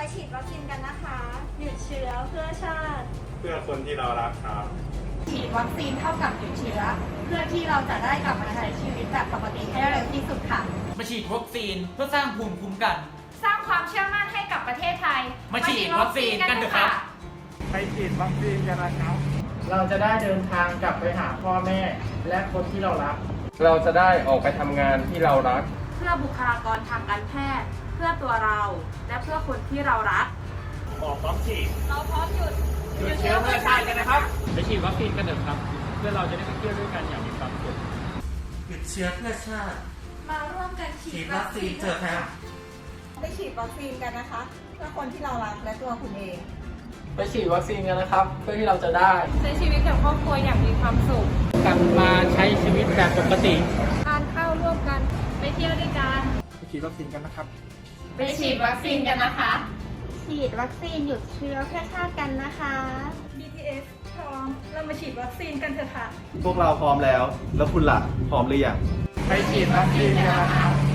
ไปฉีดวัคซีนกันนะคะ หยุดเชื้อเพื่อชาติ เพื่อคนที่เรารักครับ ฉีดวัคซีนเท่ากับหยุดเชื้อ เพื่อที่เราจะได้กลับมาใช้ชีวิตแบบปกติให้เร็วที่สุดค่ะ มาฉีดวัคซีนเพื่อสร้างภูมิคุ้มกัน สร้างความเชื่อมั่นให้กับประเทศไทย มาฉีดวัคซีนกันเถอะครับไปฉีดวัคซีนกันนะครับ เราจะได้เดินทางกลับไปหาพ่อแม่ และคนที่เรารัก เราจะได้ออกไปทำงานที่เรารัก เพื่อบุคลากรทางการแพทย์ เพื่อตัวเรา และเพื่อคนที่เรารักออกพร้อมฉีดเราพร้อมหยุดหยุดเชื้อเพื่อชาติกันนะครับไปฉีดวัคซีนกันเถอะครับ เพื่อเราจะได้ไปเที่ยวด้วยกันอย่างมีความสุขหยุดเชื้อเพื่อชาติ มาร่วมกันฉีฉีดดวัคซีนเถอะครับไปฉีดวัคซีนกันนะคะ เพื่อคนที่เรารักและตัวคุณเอง ไปฉีดวัคซีนกันนะครับ เพื่อที่เราจะได้ใช้ชีวิตกับครอบครัวอย่างมีความสุขกลับมาใช้ชีวิตแบบปกติ เที่ยวด้วยกัน ไปฉีดวัคซีนกันนะครับ ไปฉีดวัคซีนกันนะคะ ฉีดวัคซีนหยุดเชื้อเพื่อชาติกันนะคะ BTS พร้อม เรามาฉีดวัคซีนกันเถอะค่ะ พวกเราพร้อมแล้ว แล้วคุณล่ะพร้อมหรือยัง ไปฉีดวัคซีนกันนะครับ